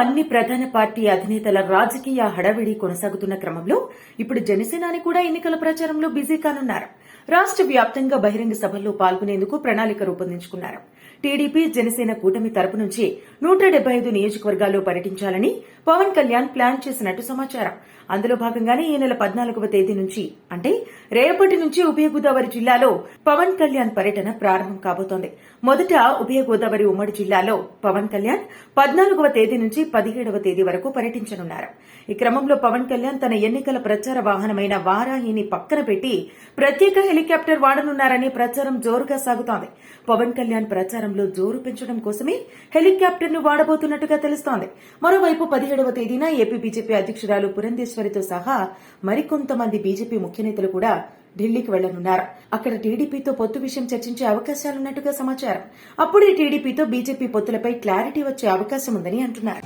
అన్ని ప్రధాన పార్టీ అధినేతల రాజకీయ హడావిడి కొనసాగుతున్న క్రమంలో ఇప్పుడు జనసేనాని కూడా ఎన్నికల ప్రచారంలో బిజీ కానున్నారు. రాష్ట్ర వ్యాప్తంగా బహిరంగ సభల్లో పాల్గొనేందుకు ప్రణాళిక రూపొందించుకున్నారు. టీడీపీ జనసేన కూటమి తరపు నుంచి నూట డెబ్బై ఐదు నియోజకవర్గాల్లో పర్యటించాలని పవన్ కళ్యాణ్ ప్లాన్ చేసినట్టు సమాచారం. అందులో భాగంగానే ఈ నెల పద్నాలుగవ తేదీ నుంచి అంటే రేపటి నుంచి ఉభయ గోదావరి జిల్లాలో పవన్ కళ్యాణ్ పర్యటన ప్రారంభం కాబోతోంది. మొదట ఉభయ గోదావరి ఉమ్మడి జిల్లాలో పవన్ కళ్యాణ్ పద్నాలుగవ తేదీ నుంచి పదిహేడవ తేదీ వరకు పర్యటించనున్నారు. ఈ క్రమంలో పవన్ కళ్యాణ్ తన ఎన్నికల ప్రచార వాహనమైన వారాహిని పక్కన పెట్టి ప్రత్యేక హెలికాప్టర్ వాడనున్నారని ప్రచారం జోరుగా సాగుతోంది. పవన్ కళ్యాణ్ ప్రచారంలో జోరు పెంచడం కోసమే హెలికాప్టర్ను వాడబోతున్నట్టుగా తెలుస్తోంది. మరోవైపు పదిహేడవ తేదీన ఏపీ బీజేపీ అధ్యక్షురాలు పురంధేశ్వరితో సహా మరికొంతమంది బీజేపీ ముఖ్య నేతలు కూడా ఢిల్లీకి వెళ్ళనున్నారు. అక్కడ టీడీపీతో పొత్తు విషయం చర్చించే అవకాశాలున్నట్టుగా సమాచారం. అప్పుడే టీడీపీతో బీజేపీ పొత్తులపై క్లారిటీ వచ్చే అవకాశం ఉందని అంటున్నారు.